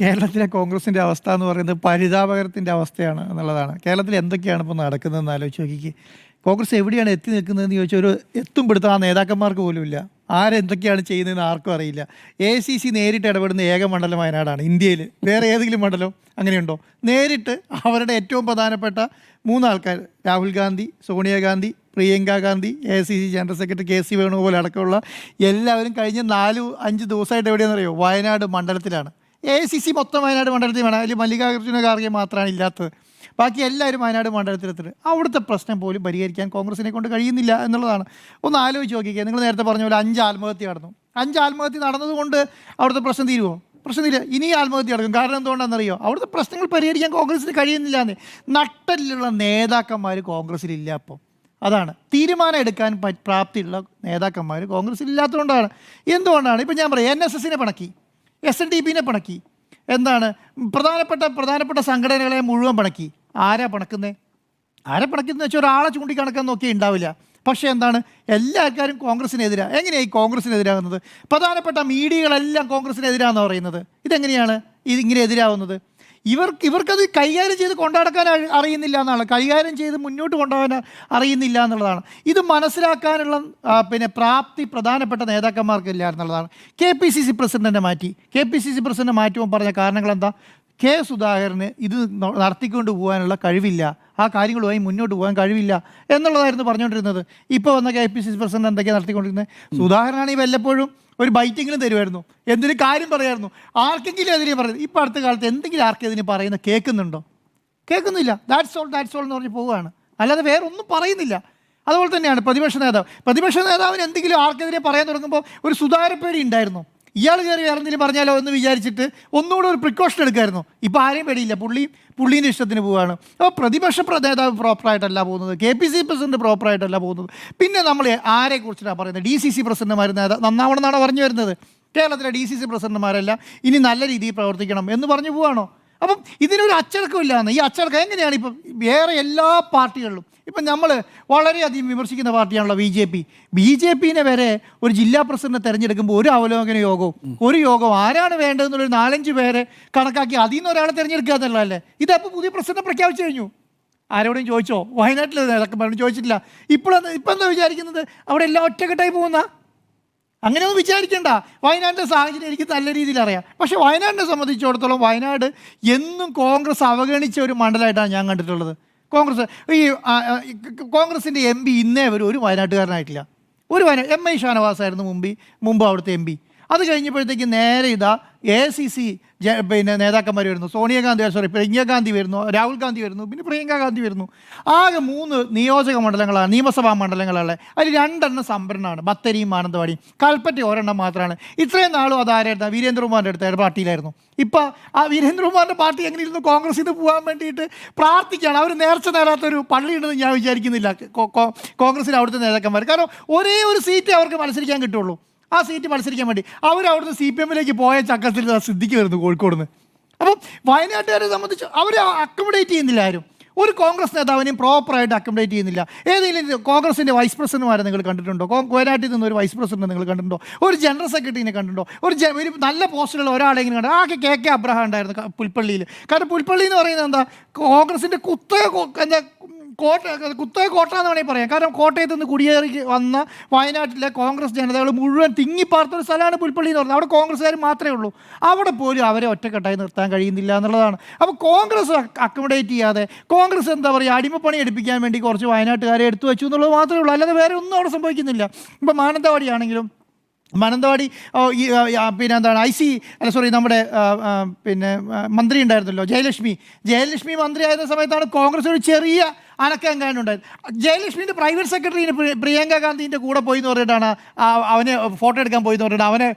കേരളത്തിലെ കോൺഗ്രസിന്റെ അവസ്ഥ എന്ന് പറയുന്നത് പരിതാപകരത്തിന്റെ അവസ്ഥയാണ് എന്നുള്ളതാണ്. കേരളത്തിൽ എന്തൊക്കെയാണ് ഇപ്പോൾ നടക്കുന്നതെന്ന് ആലോചിച്ച് നോക്കിക്ക്. കോൺഗ്രസ് എവിടെയാണ് എത്തി നിൽക്കുന്നതെന്ന് ചോദിച്ചാൽ ഒരു എത്തും പിടുത്തം ആ നേതാക്കന്മാർക്ക് പോലും ഇല്ല. ആരെന്തൊക്കെയാണ് ചെയ്യുന്നതെന്ന് ആർക്കും അറിയില്ല. എ സി സി നേരിട്ട് ഇടപെടുന്ന ഏക മണ്ഡലം വയനാടാണ് ഇന്ത്യയിൽ. വേറെ ഏതെങ്കിലും മണ്ഡലം അങ്ങനെയുണ്ടോ? നേരിട്ട് അവരുടെ ഏറ്റവും പ്രധാനപ്പെട്ട മൂന്നാൾക്കാർ Rahul Gandhi Sonia Gandhi Priyanka Gandhi A C C general secretary K C Venugopal അടക്കമുള്ള എല്ലാവരും കഴിഞ്ഞ നാല് അഞ്ച് ദിവസമായിട്ട് എവിടെയാണെന്നറിയോ? വയനാട് മണ്ഡലത്തിലാണ്. എ സി സി മൊത്തം വയനാട് മണ്ഡലത്തിൽ വേണം. അതിൽ മല്ലികാർജുന ഖാർഗെ മാത്രമാണ് ഇല്ലാത്തത്. ബാക്കി എല്ലാവരും വയനാട് മണ്ഡലത്തിലെത്തിട്ട് അവിടുത്തെ പ്രശ്നം പോലും പരിഹരിക്കാൻ കോൺഗ്രസിനെ കൊണ്ട് കഴിയുന്നില്ല എന്നുള്ളതാണ്. ഒന്ന് ആലോചിച്ച് നോക്കിക്കുക നിങ്ങൾ നേരത്തെ പറഞ്ഞ പോലെ അഞ്ച് ആത്മഹത്യ നടന്നു. അഞ്ച് ആത്മഹത്യ നടന്നതുകൊണ്ട് അവിടുത്തെ പ്രശ്നം തീരുമോ പ്രശ്നമില്ല. ഇനി ആത്മഹത്യ നടക്കും. കാരണം എന്തുകൊണ്ടാണെന്നറിയോ അവിടുത്തെ പ്രശ്നങ്ങൾ പരിഹരിക്കാൻ കോൺഗ്രസിന് കഴിയുന്നില്ല എന്ന് നട്ടലിലുള്ള നേതാക്കന്മാർ കോൺഗ്രസ്സിലില്ല അപ്പം അതാണ്. തീരുമാനം എടുക്കാൻ പ്രാപ്തിയുള്ള നേതാക്കന്മാർ കോൺഗ്രസ്സിൽ ഇല്ലാത്തതുകൊണ്ടാണ് എന്തുകൊണ്ടാണ്? ഇപ്പം ഞാൻ പറയാം. എൻ എസ് എസിനെ പിണക്കി. എസ് എൻ ഡി പിനെ പിണക്കി. എന്താണ്? പ്രധാനപ്പെട്ട പ്രധാനപ്പെട്ട സംഘടനകളെ മുഴുവൻ പണക്കി. ആരാ പിണക്കുന്നത് ആരാ പിണക്കുന്നത് വെച്ചാൽ ഒരാളെ ചൂണ്ടിക്കണക്കാൻ നോക്കിയേ ഉണ്ടാവില്ല പക്ഷേ എന്താണ്? എല്ലാ ആൾക്കാരും കോൺഗ്രസിനെതിരാണ് എങ്ങനെയാണ് ഈ കോൺഗ്രസിനെതിരാകുന്നത് പ്രധാനപ്പെട്ട മീഡിയകളെല്ലാം കോൺഗ്രസിനെതിരാന്ന് പറയുന്നത്. ഇതെങ്ങനെയാണ്? ഇതിങ്ങനെ എതിരാവുന്നത്. ഇവർക്ക് ഇവർക്കത് കൈകാര്യം ചെയ്ത് കൊണ്ടുനടക്കാൻ അറിയുന്നില്ല എന്നാണ്. കൈകാര്യം ചെയ്ത് മുന്നോട്ട് കൊണ്ടുപോകാൻ അറിയുന്നില്ല എന്നുള്ളതാണ്. ഇത് മനസ്സിലാക്കാനുള്ള പിന്നെ പ്രാപ്തി പ്രധാനപ്പെട്ട നേതാക്കന്മാർക്കില്ല എന്നുള്ളതാണ്. കെ പി സി സി പ്രസിഡന്റിനെ മാറ്റി. K P C C president മാറ്റുമ്പോൾ പറഞ്ഞ കാരണങ്ങൾ എന്താ കെ സുധാകരന് ഇത് നടത്തിക്കൊണ്ട് പോകാനുള്ള കഴിവില്ല. ആ കാര്യങ്ങളുമായി മുന്നോട്ട് പോകാൻ കഴിവില്ല എന്നുള്ളതായിരുന്നു പറഞ്ഞുകൊണ്ടിരുന്നത്. ഇപ്പോൾ വന്ന K P C C president എന്തൊക്കെയാണ് നടത്തിക്കൊണ്ടിരുന്നത് സുധാകരനാണെങ്കിൽ വല്ലപ്പോഴും ഒരു ബൈറ്റിങ്ങിലും തരുമായിരുന്നു. എന്തൊരു കാര്യം പറയായിരുന്നു? ആർക്കെങ്കിലും എതിരെ പറയുന്നത്. ഇപ്പോൾ അടുത്ത കാലത്ത് എന്തെങ്കിലും ആർക്കെതിരെ പറയുന്ന കേൾക്കുന്നുണ്ടോ? കേൾക്കുന്നില്ല. ദാറ്റ്സ് ഓൾ ദാറ്റ്സ് ഓൾ എന്ന് പറഞ്ഞ് പോവുകയാണ്. അല്ലാതെ വേറെ ഒന്നും പറയുന്നില്ല. അതുപോലെ തന്നെയാണ് പ്രതിപക്ഷ നേതാവ്. പ്രതിപക്ഷ നേതാവിന് എന്തെങ്കിലും ആർക്കെതിരെ പറയാൻ തുടങ്ങുമ്പോൾ ഒരു സുതാരപ്പേടി ഉണ്ടായിരുന്നു? ഇയാൾ കയറി വേറെ എന്തെങ്കിലും പറഞ്ഞാലോ എന്ന് വിചാരിച്ചിട്ട് ഒന്നുകൂടെ ഒരു പ്രിക്കോഷൻ എടുക്കായിരുന്നു. ഇപ്പോൾ ആരെയും പേടിയില്ല. പുള്ളി പുള്ളീന്റെ ഇഷ്ടത്തിന് പോവുകയാണ് അപ്പോൾ പ്രതിപക്ഷ പ്ര- നേതാവ് പ്രോപ്പറായിട്ടല്ല പോകുന്നത്. കെ പി സി പ്രസിഡന്റ് പ്രോപ്പറായിട്ടല്ല പോകുന്നത്. പിന്നെ നമ്മൾ ആരെക്കുറിച്ചിട്ടാണ് പറയുന്നത്? ഡി സി സി പ്രസിഡന്റുമാർ നേതാ നന്നാവണമെന്നാണ് പറഞ്ഞു വരുന്നത്? കേരളത്തിലെ ഡി സി സി പ്രസിഡന്റുമാരെല്ലാം. ഇനി നല്ല രീതിയിൽ പ്രവർത്തിക്കണം എന്ന് പറഞ്ഞു പോവാണോ? അപ്പം ഇതിനൊരു അച്ചടക്കമില്ലാന്ന്. ഈ അച്ചടക്കം എങ്ങനെയാണ് ഇപ്പം വേറെ എല്ലാ പാർട്ടികളിലും? ഇപ്പം നമ്മൾ വളരെയധികം വിമർശിക്കുന്ന പാർട്ടിയാണല്ലോ B J P. B J പിനെ വരെ ഒരു ജില്ലാ പ്രസിഡന്റ് തിരഞ്ഞെടുക്കുമ്പോൾ ഒരു അവലോകന യോഗവും ഒരു യോഗവും ആരാണ് വേണ്ടതെന്നുള്ളൊരു നാലഞ്ച് പേരെ കണക്കാക്കി അതിൽ നിന്ന് ഒരാളെ തിരഞ്ഞെടുക്കുക എന്നുള്ളതല്ലേ? ഇതപ്പോൾ പുതിയ പ്രസിഡന്റ് പ്രഖ്യാപിച്ചു കഴിഞ്ഞു. ആരോടും ചോദിച്ചോ? വയനാട്ടിൽ ചോദിച്ചിട്ടില്ല. ഇപ്പോഴെന്താ ഇപ്പം എന്താ വിചാരിക്കുന്നത്? അവിടെ എല്ലാം ഒറ്റക്കെട്ടായി പോകുന്ന? അങ്ങനെയൊന്നും വിചാരിക്കണ്ട. വയനാടിന്റെ സാഹചര്യം എനിക്ക് നല്ല രീതിയിൽ അറിയാം. പക്ഷേ വയനാടിനെ സംബന്ധിച്ചിടത്തോളം വയനാട് എന്നും കോൺഗ്രസ് അവഗണിച്ച ഒരു മണ്ഡലമായിട്ടാണ് ഞാൻ കണ്ടിട്ടുള്ളത്. കോൺഗ്രസ് ഈ കോൺഗ്രസിന്റെ എം പി ഇന്നേ അവർ ഒരു വയനാട്ടുകാരനായിട്ടില്ല. ഒരു വയനാട് എം ഐ ഷാനവാസായിരുന്നു മുമ്പ് മുമ്പ് അവിടുത്തെ എം പി. അത് കഴിഞ്ഞപ്പോഴത്തേക്ക് നേരെ ഇതാ എ സി സി പിന്നെ നേതാക്കന്മാർ വരുന്നു. സോണിയാഗാന്ധി സോറി പ്രിയങ്കാഗാന്ധി വരുന്നു രാഹുൽ ഗാന്ധി വരുന്നു പിന്നെ പ്രിയങ്ക ഗാന്ധി വരുന്നു. ആകെ മൂന്ന് നിയോജക മണ്ഡലങ്ങളാണ് നിയമസഭാ മണ്ഡലങ്ങളാണ്. അതിൽ രണ്ടെണ്ണം സംഭരണമാണ് ബത്തേരിയും മാനന്തവാടിയും. കൽപ്പറ്റ ഒരെണ്ണം മാത്രമാണ്. ഇത്രയും നാളും അതാരായിരുന്നു വീരേന്ദ്രകുമാറിന്റെ അടുത്ത പാർട്ടിയിലായിരുന്നു. ഇപ്പോൾ ആ വീരേന്ദ്രകുമാറിന്റെ പാർട്ടി എങ്ങനെ ഇരുന്നു കോൺഗ്രസിൽ നിന്ന് പോകാൻ വേണ്ടിയിട്ട് പ്രാർത്ഥിക്കുകയാണ്? അവർ നേർച്ച നേരാത്തൊരു പള്ളിയുണ്ടെന്ന് ഞാൻ വിചാരിക്കുന്നില്ല. കോ- കോ- കോൺഗ്രസിലെ അവിടുത്തെ നേതാക്കന്മാർ കാരണം ഒരേ ഒരു സീറ്റ് അവർക്ക് മത്സരിക്കാൻ കിട്ടുള്ളൂ. ആ സീറ്റ് മത്സരിക്കാൻ വേണ്ടി. അവർ അവിടുന്ന് സി പി എമ്മിലേക്ക് പോയ ചക്കത്തിൽ സിദ്ധിക്ക് വരുന്നു കോഴിക്കോട് നിന്ന് അപ്പം വയനാട്ടുകാരെ സംബന്ധിച്ച് അവർ അക്കോമഡേറ്റ് ചെയ്യുന്നില്ല ആരും. ഒരു കോൺഗ്രസ് നേതാവിനെയും പ്രോപ്പറായിട്ട് അക്കോമഡേറ്റ് ചെയ്യുന്നില്ല. ഏതെങ്കിലും കോൺഗ്രസിന്റെ വൈസ് പ്രസിഡന്റുമാരെ നിങ്ങൾ കണ്ടിട്ടുണ്ടോ? വയനാട്ടിൽ നിന്ന് ഒരു വൈസ് പ്രസിഡന്റ് നിങ്ങൾ കണ്ടിട്ടുണ്ടോ? ഒരു ജനറൽ സെക്രട്ടറിനെ കണ്ടിട്ടുണ്ടോ? ഒരു ഒരു നല്ല പോസ്റ്റിലുള്ള ഒരാളെങ്കിലും കണ്ടോ? ആകെ കെ കെ അബ്രഹാം ഉണ്ടായിരുന്നു പുൽപ്പള്ളിയിൽ കാരണം പുൽപ്പള്ളി എന്ന് പറയുന്നത് എന്താ? കോൺഗ്രസിന്റെ കുത്തക എന്താ കോട്ട കുത്തക കോട്ട എന്ന് വേണമെങ്കിൽ പറയാം. കാരണം കോട്ടയത്ത് നിന്ന് കുടിയേറി വന്ന വയനാട്ടിലെ കോൺഗ്രസ് ജനതകൾ മുഴുവൻ തിങ്ങിപ്പാർത്തൊരു സ്ഥലമാണ് പുൽപ്പള്ളി എന്ന് പറഞ്ഞത്. അവിടെ കോൺഗ്രസ്സുകാർ മാത്രമേ ഉള്ളൂ. അവിടെ പോലും അവരെ ഒറ്റക്കെട്ടായി നിർത്താൻ കഴിയുന്നില്ല എന്നുള്ളതാണ്. അപ്പോൾ കോൺഗ്രസ് അക്കോമഡേറ്റ് ചെയ്യാതെ കോൺഗ്രസ് എന്താ പറയുക അടിമപ്പണി എടുപ്പിക്കാൻ വേണ്ടി കുറച്ച് വയനാട്ടുകാരെ എടുത്തു വെച്ചു എന്നുള്ളത് മാത്രമേ ഉള്ളൂ. അല്ലാതെ വേറെ ഒന്നും അവിടെ സംഭവിക്കുന്നില്ല. ഇപ്പോൾ മാനന്തവാടി ആണെങ്കിലും മാനന്തവാടി പിന്നെ എന്താണ് ഐ സി അല്ല സോറി നമ്മുടെ പിന്നെ മന്ത്രി ഉണ്ടായിരുന്നല്ലോ ജയലക്ഷ്മി. ജയലക്ഷ്മി മന്ത്രി ആയിരുന്ന സമയത്താണ് കോൺഗ്രസ് ഒരു ചെറിയ അനക്കം കാണുന്നുണ്ടായത് ജയലക്ഷ്മിന്റെ പ്രൈവറ്റ് സെക്രട്ടറി പ്രിയങ്ക ഗാന്ധിന്റെ കൂടെ പോയി എന്ന് പറഞ്ഞിട്ടാണ് അവനെ ഫോട്ടോ എടുക്കാൻ പോയി എന്ന് പറഞ്ഞിട്ട് അവനെ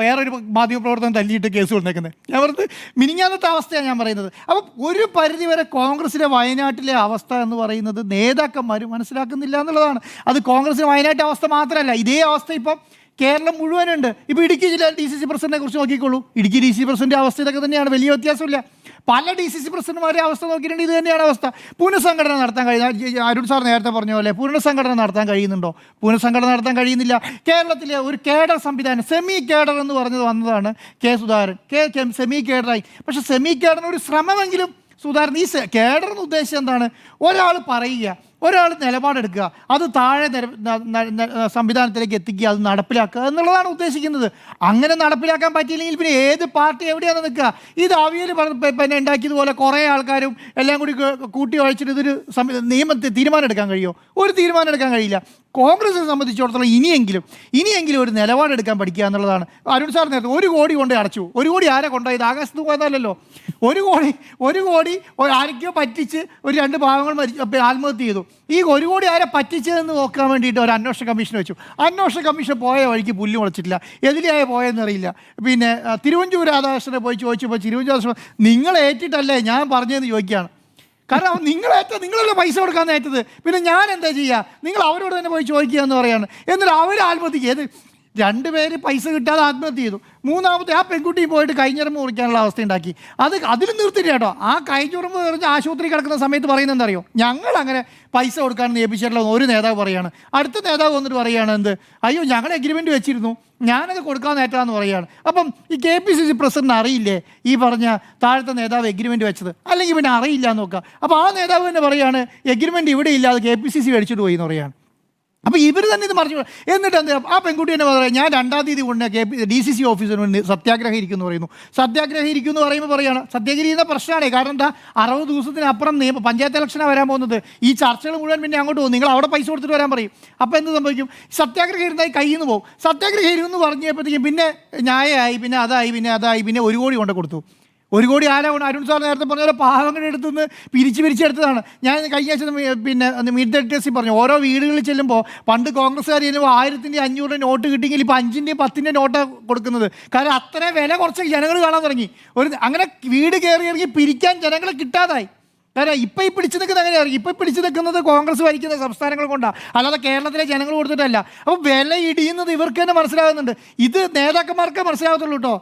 വേറൊരു മാധ്യമപ്രവർത്തനം തല്ലിയിട്ട് കേസ് കൊടുത്തേക്കുന്നത് ഞാൻ പറഞ്ഞത് മിനിഞ്ഞാന്നത്തെ അവസ്ഥയാണ് ഞാൻ പറയുന്നത്. അപ്പം ഒരു പരിധിവരെ കോൺഗ്രസിലെ വയനാട്ടിലെ അവസ്ഥ എന്ന് പറയുന്നത് നേതാക്കന്മാർ മനസ്സിലാക്കുന്നില്ല എന്നുള്ളതാണ്. അത് കോൺഗ്രസിന് വയനാട്ടിലെ അവസ്ഥ മാത്രമല്ല ഇതേ അവസ്ഥ ഇപ്പം കേരളം മുഴുവനുണ്ട്. ഇപ്പോൾ ഇടുക്കി ജില്ല ഡി സി സി പ്രസിഡന്റിനെ കുറിച്ച് നോക്കിക്കോളൂ. ഇടുക്കി ഡി സി പ്രസിഡന്റ് അവസ്ഥ ഇതൊക്കെ തന്നെയാണ്. വലിയ വ്യത്യാസമില്ല. പല ഡി സി സി പ്രസിഡന്റുമാരെ അവസ്ഥ നോക്കിയിട്ടുണ്ട്. ഇത് തന്നെയാണ് അവസ്ഥ. പുനഃസംഘടന നടത്താൻ കഴിയുന്ന അരുൺ സാർ നേരത്തെ പറഞ്ഞ പോലെ പുനഃസംഘടന നടത്താൻ കഴിയുന്നുണ്ടോ? പുനഃസംഘടന നടത്താൻ കഴിയുന്നില്ല. കേരളത്തിലെ ഒരു കേഡർ സംവിധാനം സെമി കേഡർ എന്ന് പറഞ്ഞത് വന്നതാണ് കെ സുധാകരൻ. കെ സെമി കേഡറായി. പക്ഷേ സെമി കേഡറിന് ഒരു ശ്രമമെങ്കിലും സുധാകരൻ ഈ കേഡർ എന്ന് ഉദ്ദേശിച്ചത് എന്താണ്? ഒരാൾ പറയുക ഒരാൾ നിലപാടെടുക്കുക അത് താഴെ സംവിധാനത്തിലേക്ക് എത്തിക്കുക അത് നടപ്പിലാക്കുക എന്നുള്ളതാണ് ഉദ്ദേശിക്കുന്നത്. അങ്ങനെ നടപ്പിലാക്കാൻ പറ്റിയില്ലെങ്കിൽ പിന്നെ ഏത് പാർട്ടി എവിടെയാണ് നിൽക്കുക? ഇത് അവിയൽ പിന്നെ ഉണ്ടാക്കിയതുപോലെ കുറേ ആൾക്കാരും എല്ലാം കൂടി കൂട്ടി വഴിച്ചിട്ട് ഇതൊരു നിയമത്തെ തീരുമാനം എടുക്കാൻ കഴിയുമോ? ഒരു തീരുമാനം എടുക്കാൻ കഴിയില്ല. കോൺഗ്രസിനെ സംബന്ധിച്ചിടത്തോളം ഇനിയെങ്കിലും ഇനിയെങ്കിലും ഒരു നിലപാടെടുക്കാൻ പഠിക്കുക എന്നുള്ളതാണ്. അരുൺ സാർ നേരത്തെ ഒരു കോടി കൊണ്ട് അടച്ചു. ഒരു കോടി ആരെ കൊണ്ടുപോയത്? ആകാശത്ത് പോയതല്ലല്ലോ. ഒരു കോടി ഒരു കോടി ആരൊക്കെയോ പറ്റിച്ച് ഒരു രണ്ട് ഭാഗങ്ങൾ മരിച്ചു ആത്മഹത്യ ചെയ്തു. ഈ ഒരു കോടി ആരെ പറ്റിച്ചതെന്ന് നോക്കാൻ വേണ്ടിയിട്ട് ഒരു അന്വേഷണ കമ്മീഷൻ വെച്ചു. അന്വേഷണ കമ്മീഷൻ പോയ വഴിക്ക് പുല്ല് മുളച്ചിട്ടില്ല. എതിരെയായ പോയെന്ന് അറിയില്ല. പിന്നെ തിരുവഞ്ചൂർ രാധാകൃഷ്ണനെ പോയി ചോദിച്ചപ്പോൾ തിരുവഞ്ചൂർ നിങ്ങൾ ഏറ്റിട്ടല്ലേ ഞാൻ പറഞ്ഞതെന്ന് ചോദിക്കുകയാണ്. കാരണം നിങ്ങളേറ്റ നിങ്ങളല്ലേ പൈസ കൊടുക്കാൻ ഏറ്റത് പിന്നെ ഞാൻ എന്താ ചെയ്യുക നിങ്ങൾ അവരോട് തന്നെ പോയി ചോദിക്കുക എന്ന് പറയാണ്. എന്നിട്ട് അവർ ആത്മഹത്യ ഏത് രണ്ടുപേര് പൈസ കിട്ടാതെ ആത്മഹത്യ ചെയ്തു. മൂന്നാമത്തെ ആ പെൺകുട്ടി പോയിട്ട് കൈഞ്ഞുറമ്പ് മുറിക്കാനുള്ള അവസ്ഥ ഉണ്ടാക്കി. അത് അതിലും നിർത്തില്ല കേട്ടോ. ആ കൈഞ്ഞുറമ്പ് എറിഞ്ഞ് ആശുപത്രി കിടക്കുന്ന സമയത്ത് പറയുന്നത് അറിയോ ഞങ്ങൾ അങ്ങനെ പൈസ കൊടുക്കാൻ നിയമിച്ചിട്ടുള്ള ഒരു നേതാവ് പറയാണ്. അടുത്ത നേതാവ് വന്നിട്ട് പറയുകയാണ് എന്ത്? അയ്യോ ഞങ്ങൾ എഗ്രിമെന്റ് വെച്ചിരുന്നു. ഞാനത് കൊടുക്കാൻ നേട്ടാന്ന് പറയുകയാണ് അപ്പം ഈ K P C C president അറിയില്ലേ? ഈ പറഞ്ഞ താഴത്തെ നേതാവ് എഗ്രിമെന്റ് വെച്ചത്. അല്ലെങ്കിൽ പിന്നെ അറിയില്ല എന്ന് നോക്കുക. അപ്പോൾ ആ നേതാവ് തന്നെ പറയുകയാണ് എഗ്രിമെന്റ് ഇവിടെ ഇല്ലാതെ കെ പി സി സി മേടിച്ചിട്ട് പോയി എന്ന് പറയാണ്. അപ്പോൾ ഇവർ തന്നെ ഇത് മറിച്ചു എന്നിട്ട് എന്താ ആ പെൺകുട്ടി തന്നെ പറയാം ഞാൻ രണ്ടാം തീയതി കൊണ്ട് K P D C C ഓഫീസിന് മുന്നിൽ സത്യാഗ്രഹം ഇരിക്കുന്നു പറയുന്നു. സത്യാഗ്രഹം ഇരിക്കുന്നു പറയുമ്പോൾ പറയുകയാണ് സത്യാഗ്രഹം ചെയ്യുന്ന പ്രശ്നമാണ്. കാരണം എന്താ? അറുപത് ദിവസത്തിനപ്പുറം നിയമ പഞ്ചായത്ത് ഇലക്ഷനാണ് വരാൻ പോകുന്നത്. ഈ ചർച്ചകൾ മുഴുവൻ പിന്നെ അങ്ങോട്ട് പോകും. നിങ്ങൾ അവിടെ പൈസ കൊടുത്തിട്ട് വരാൻ പറയും. അപ്പോൾ എന്ത് സംഭവിക്കും? സത്യാഗ്രഹം ഇരുന്നായി കയ്യിൽ നിന്ന് പോകും. സത്യാഗ്രഹം ഇരുന്ന് പറഞ്ഞപ്പോഴത്തേക്കും പിന്നെ ന്യായമായി പിന്നെ അതായി പിന്നെ അതായി പിന്നെ ഒരു കോടി കൊണ്ട് കൊടുത്തു. ഒരു കോടി ആരാ കൊണ്ട് അരുൺ സാർ നേരത്തെ പറഞ്ഞ പോലെ പാവങ്ങളുടെ അടുത്ത് നിന്ന് പിരിച്ച് പിരിച്ചെടുത്തതാണ് ഞാൻ കഴിഞ്ഞ ആഴ്ച പിന്നെ മീറ്റ് ദ ടെസ്റ്റിൽ പറഞ്ഞു. ഓരോ വീടുകളിൽ ചെല്ലുമ്പോൾ പണ്ട് കോൺഗ്രസ്സുകാർ ചെല്ലുമ്പോൾ ആയിരത്തിന്റെ അഞ്ഞൂറ് നോട്ട് കിട്ടിയെങ്കിൽ ഇപ്പോൾ അഞ്ചിന്റെയും പത്തിന്റെ നോട്ടാണ് കൊടുക്കുന്നത്. കാരണം അത്രയും വില കുറച്ച് ജനങ്ങൾ കാണാൻ തുടങ്ങി. ഒരു അങ്ങനെ വീട് കയറി ഇറങ്ങി പിരിക്കാൻ ജനങ്ങൾ കിട്ടാതായി. കാരണം ഇപ്പം ഈ പിടിച്ചു നിൽക്കുന്നത് അങ്ങനെയാണ് ഇപ്പം പിടിച്ചു നിൽക്കുന്നത് കോൺഗ്രസ് ഭരിക്കുന്ന സംസ്ഥാനങ്ങൾ കൊണ്ടാണ് അല്ലാതെ കേരളത്തിലെ ജനങ്ങൾ കൊടുത്തിട്ടല്ല. അപ്പോൾ വില ഇടിയുന്നത് ഇവർക്ക് തന്നെ മനസ്സിലാകുന്നുണ്ട്. ഇത് നേതാക്കന്മാർക്കേ മനസ്സിലാകത്തുള്ളൂ കേട്ടോ.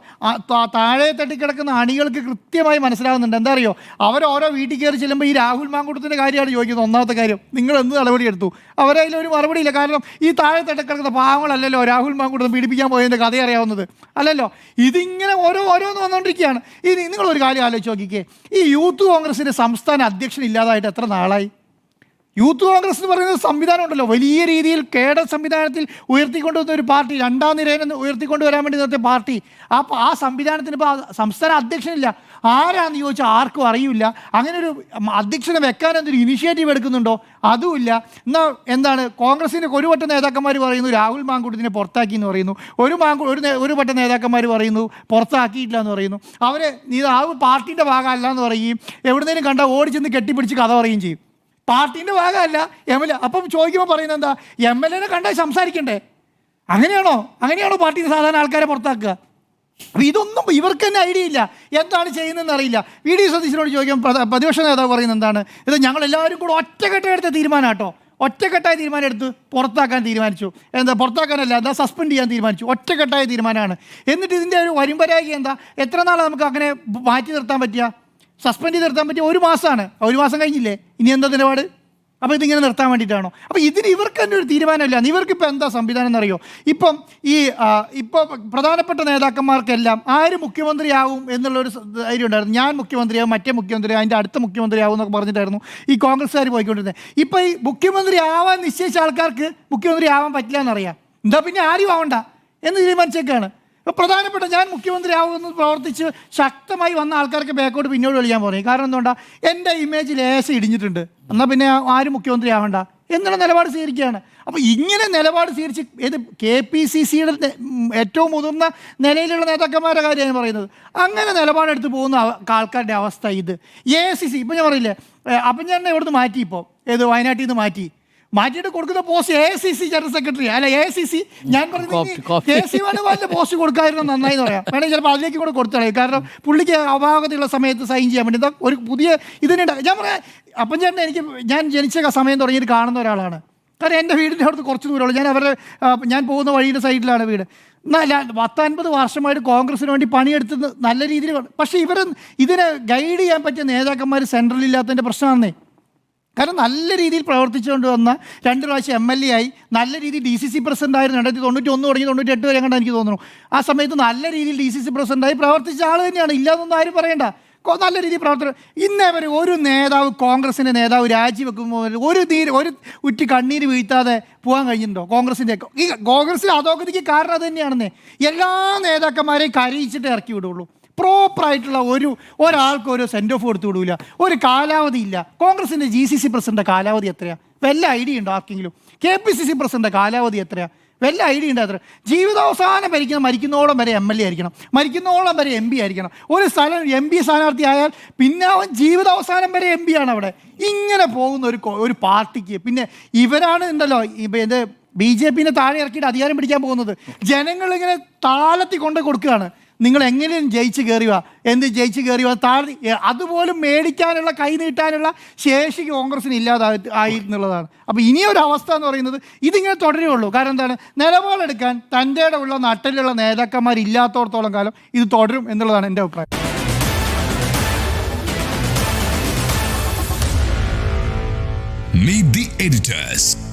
താഴെ തട്ടിക്കിടക്കുന്ന അണികൾക്ക് കൃത്യമായി മനസ്സിലാകുന്നുണ്ട്. എന്താ അറിയോ? അവർ ഓരോ വീട്ടിൽ കയറി ചെല്ലുമ്പോൾ ഈ രാഹുൽ മാങ്കൂട്ടത്തിന്റെ കാര്യമാണ് ചോദിക്കുന്നത്. ഒന്നാമത്തെ കാര്യം നിങ്ങൾ എന്ത് നടപടി എടുത്തു? അവരതിൽ ഒരു മറുപടിയില്ല. കാരണം ഈ താഴെ തട്ടിക്കിടക്കുന്ന പാവങ്ങളല്ലല്ലോ രാഹുൽ മാങ്കൂട്ടം പീഡിപ്പിക്കാൻ പോയതിന്റെ കഥ അറിയാവുന്നത്. അല്ലല്ലോ? ഇതിങ്ങനെ ഓരോ ഓരോന്ന് വന്നുകൊണ്ടിരിക്കുകയാണ് ഇനി നിങ്ങളൊരു കാര്യം ആലോചിച്ച് നോക്കിക്കേ. ഈ യൂത്ത് കോൺഗ്രസിന്റെ സംസ്ഥാന അധ്യക്ഷൻ ഇല്ലാതായിട്ട് എത്ര നാളായി? യൂത്ത് കോൺഗ്രസ് എന്ന് പറയുന്ന സംവിധാനം ഉണ്ടല്ലോ. വലിയ രീതിയിൽ കേഡർ സംവിധാനത്തിൽ ഉയർത്തിക്കൊണ്ടുവന്ന ഒരു പാർട്ടി രണ്ടാം നിന്ന് ഉയർത്തിക്കൊണ്ടുവരാൻ വേണ്ടി നിർത്തിയ പാർട്ടി. ആ ആ സംവിധാനത്തിന് ഇപ്പോൾ സംസ്ഥാന അധ്യക്ഷനില്ല. ആരാന്ന് ചോദിച്ചാൽ ആർക്കും അറിയില്ല. അങ്ങനെ ഒരു അധ്യക്ഷനെ വെക്കാൻ എന്തൊരു ഇനിഷ്യേറ്റീവ് എടുക്കുന്നുണ്ടോ? അതുമില്ല എന്നാൽ എന്താണ് കോൺഗ്രസിന്റെ ഒരു വട്ടം നേതാക്കന്മാർ പറയുന്നു രാഹുൽ മാങ്കൂട്ടത്തിനെ പുറത്താക്കി എന്ന് പറയുന്നു. ഒരു മാങ്കു ഒരു ഒരു വട്ടം നേതാക്കന്മാർ പറയുന്നു പുറത്താക്കിയിട്ടില്ല എന്ന് പറയുന്നു. അവരെ നീ ആ പാർട്ടിന്റെ ഭാഗമല്ല എന്ന് പറയുകയും എവിടുന്നേലും കണ്ട ഓടി ചെന്ന് കെട്ടിപ്പിടിച്ച് കഥ പറയുകയും ചെയ്യും. പാർട്ടീന്റെ ഭാഗമല്ല എം എൽ എ അപ്പം ചോദിക്കുമ്പോൾ പറയുന്നത് എന്താ എം എൽ എനെ കണ്ടാൽ സംസാരിക്കണ്ടേ? അങ്ങനെയാണോ? അങ്ങനെയാണോ പാർട്ടിയുടെ സാധാരണ ആൾക്കാരെ പുറത്താക്കുക? ഇതൊന്നും ഇവർക്ക് തന്നെ ഐഡിയ ഇല്ല. എന്താണ് ചെയ്യുന്നതെന്ന് അറിയില്ല. വി. ഡി. സതീശനോട് ചോദിക്കാൻ പ്രതിപക്ഷ നേതാവ് പറയുന്നത് എന്താണ്? ഇത് ഞങ്ങൾ എല്ലാവരും കൂടെ ഒറ്റക്കെട്ട് എടുത്ത തീരുമാനം കേട്ടോ ഒറ്റക്കെട്ടായ തീരുമാനം എടുത്ത് പുറത്താക്കാൻ തീരുമാനിച്ചു. എന്താ പുറത്താക്കാനല്ല എന്താ സസ്പെൻഡ് ചെയ്യാൻ തീരുമാനിച്ചു. ഒറ്റക്കെട്ടായ തീരുമാനമാണ്. എന്നിട്ട് ഇതിന്റെ ഒരു വരുമ്പരാകി എന്താ? എത്ര നാളെ നമുക്ക് അങ്ങനെ മാറ്റി നിർത്താൻ പറ്റുക സസ്പെൻഡ് ചെയ്ത് നിർത്താൻ പറ്റിയ ഒരു മാസമാണ് ഒരു മാസം കഴിഞ്ഞില്ലേ? ഇനി എന്താ നിലപാട്? അപ്പോൾ ഇതിങ്ങനെ നിർത്താൻ വേണ്ടിയിട്ടാണോ? അപ്പോൾ ഇതിന് ഇവർക്ക് തന്നെ ഒരു തീരുമാനമില്ല. ഇവർക്കിപ്പോൾ എന്താ സംവിധാനം എന്നറിയോ? ഇപ്പം ഈ ഇപ്പോൾ പ്രധാനപ്പെട്ട നേതാക്കന്മാർക്കെല്ലാം ആര് മുഖ്യമന്ത്രിയാവും എന്നുള്ളൊരു ധൈര്യം ഉണ്ടായിരുന്നു. ഞാൻ മുഖ്യമന്ത്രിയാവും മറ്റേ മുഖ്യമന്ത്രി അതിന്റെ അടുത്ത മുഖ്യമന്ത്രിയാവും എന്നൊക്കെ പറഞ്ഞിട്ടായിരുന്നു ഈ കോൺഗ്രസ്സുകാർ പോയിക്കൊണ്ടിരുന്നത്. ഇപ്പോൾ ഈ മുഖ്യമന്ത്രി ആവാൻ നിശ്ചയിച്ച ആൾക്കാർക്ക് മുഖ്യമന്ത്രി ആവാൻ പറ്റില്ല എന്നറിയാം. എന്താ പിന്നെ ആരും ആവണ്ട എന്ന് തീരുമാനിച്ചേക്കാണ്. പ്രധാനപ്പെട്ട ഞാൻ മുഖ്യമന്ത്രി ആവുമെന്ന് പ്രവർത്തിച്ച് ശക്തമായി വന്ന ആൾക്കാർക്ക് ബാക്കോട്ട് പിന്നോട്ട് വിളിക്കാൻ പറയും. കാരണം എന്തുകൊണ്ടാ? എന്റെ ഇമേജ് ലേശം ഇടിഞ്ഞിട്ടുണ്ട്. എന്നാൽ പിന്നെ ആരും മുഖ്യമന്ത്രി ആവണ്ട എന്നുള്ള നിലപാട് സ്വീകരിക്കുകയാണ്. അപ്പോൾ ഇങ്ങനെ നിലപാട് സ്വീകരിച്ച് ഏത് കെ പി സി സിയുടെ ഏറ്റവും മുതിർന്ന നിലയിലുള്ള നേതാക്കന്മാരുടെ കാര്യമാണ് പറയുന്നത്. അങ്ങനെ നിലപാടെടുത്ത് പോകുന്ന ആൾക്കാരുടെ അവസ്ഥ ഇത്. എ സി സി ഇപ്പം ഞാൻ പറയില്ലേ? അപ്പം ഞാൻ ഇവിടുന്ന് മാറ്റി ഇപ്പോൾ ഏത് വയനാട്ടിൽ നിന്ന് മാറ്റി. മാറ്റിയിട്ട് കൊടുക്കുന്ന post A C C general secretary അല്ല എ സി സി ഞാൻ. പറഞ്ഞു കെ സി വേണുഗോപാലിന്റെ പോസ്റ്റ് കൊടുക്കായിരുന്നു നന്നായി പറയാം. വേണമെങ്കിൽ ചിലപ്പോൾ അതിലേക്ക് കൂടെ കൊടുത്തളയും കാരണം പുള്ളിക്ക് അപാകതയുള്ള സമയത്ത് സൈൻ ചെയ്യാൻ വേണ്ടി. ഒരു പുതിയ ഇതിനുണ്ട് ഞാൻ പറയാം അപ്പം ചേട്ടൻ എനിക്ക് ഞാൻ ജനിച്ച സമയം തുടങ്ങിയിട്ട് കാണുന്ന ഒരാളാണ്. കാരണം എന്റെ വീടിന്റെ അടുത്ത് കുറച്ച് ദൂരമുള്ളൂ ഞാൻ അവരുടെ ഞാൻ പോകുന്ന വഴിയുടെ സൈഡിലാണ് വീട്. നല്ല പത്തൊൻപത് വർഷമായിട്ട് കോൺഗ്രസിന് വേണ്ടി പണിയെടുത്ത് നല്ല രീതിയിൽ പക്ഷേ ഇവർ ഇതിനെ ഗൈഡ് ചെയ്യാൻ പറ്റിയ നേതാക്കന്മാർ സെൻട്രലില്ലാത്തതിന്റെ പ്രശ്നമാണെന്നേ. കാരണം നല്ല രീതിയിൽ പ്രവർത്തിച്ചുകൊണ്ട് വന്ന രണ്ട് പ്രാവശ്യം എം എൽ എ ആയി നല്ല രീതിയിൽ ഡി സി സി പ്രസിഡന്റ് ആയിരുന്നു. രണ്ടായിരത്തി തൊണ്ണൂറ്റി ഒന്ന് തുടങ്ങി തൊണ്ണൂറ്റി എട്ട് വരെ കണ്ടാൽ എനിക്ക് തോന്നുന്നു. ആ സമയത്ത് നല്ല രീതിയിൽ ഡി സി സി പ്രസിഡന്റായി പ്രവർത്തിച്ച ആൾ തന്നെയാണ്. ഇല്ലാതൊന്നും ആരും പറയണ്ട. നല്ല രീതിയിൽ പ്രവർത്തനം. ഇന്നേ വരെ ഒരു നേതാവ് കോൺഗ്രസിന്റെ നേതാവ് രാജിവെക്കുമ്പോൾ ഒരു നീര് ഒരു ഉറ്റി കണ്ണീര് വീഴ്ത്താതെ പോകാൻ കഴിഞ്ഞിട്ടുണ്ടോ കോൺഗ്രസിന്റെ ഈ കോൺഗ്രസ് അധോഗതിക്ക് കാരണം അത് തന്നെയാണെന്നേ. എല്ലാ നേതാക്കന്മാരെയും കരയിച്ചിട്ട് ഇറക്കി വിടുള്ളൂ. പ്രോപ്പറായിട്ടുള്ള ഒരു ഒരാൾക്ക് ഒരു സെൻഡ് ഓഫ് കൊടുത്തു വിടൂല. ഒരു കാലാവധി ഇല്ല. കോൺഗ്രസിന്റെ ജി സി സി പ്രസിഡന്റ് കാലാവധി എത്രയാണ് വല്ല ഐഡിയ ഉണ്ടോ ആർക്കെങ്കിലും? K P C C president കാലാവധി എത്രയാണ് വല്ല ഐഡിയ ഉണ്ട് അത്ര ജീവിതാവസാനം ഭരിക്കുന്ന മരിക്കുന്നോളം വരെ എം എൽ എ ആയിരിക്കണം. മരിക്കുന്നോളം വരെ എം പി ആയിരിക്കണം. ഒരു സ്ഥലം എം പി സ്ഥാനാർത്ഥി ആയാൽ പിന്നെ അവൻ ജീവിതാവസാനം വരെ എം പി ആണ് അവിടെ. ഇങ്ങനെ പോകുന്ന ഒരു ഒരു പാർട്ടിക്ക്. പിന്നെ ഇവരാണ് ഉണ്ടല്ലോ ഇത് ബി ജെ പിന്നെ താഴെ ഇറക്കിയിട്ട് അധികാരം പിടിക്കാൻ പോകുന്നത്. ജനങ്ങളിങ്ങനെ താളത്തി കൊണ്ട് കൊടുക്കുകയാണ്. നിങ്ങൾ എങ്ങനെയും ജയിച്ച് കയറിയ എന്ത് ജയിച്ച് കയറിയ എ- അതുപോലും മേടിക്കാനുള്ള കൈ നീട്ടാനുള്ള ശേഷി കോൺഗ്രസിന് ഇല്ലാതായി ആയി എന്നുള്ളതാണ്. അപ്പോൾ ഇനിയൊരു അവസ്ഥ എന്ന് പറയുന്നത് ഇതിങ്ങനെ തുടരുകയുള്ളൂ കാരണം എന്താണ്? നിലപാടെടുക്കാൻ തന്റെ ഉള്ള നട്ടിലുള്ള നേതാക്കന്മാരില്ലാത്തോടത്തോളം കാലം ഇത് തുടരും എന്നുള്ളതാണ് എന്റെ അഭിപ്രായം. Meet the editors.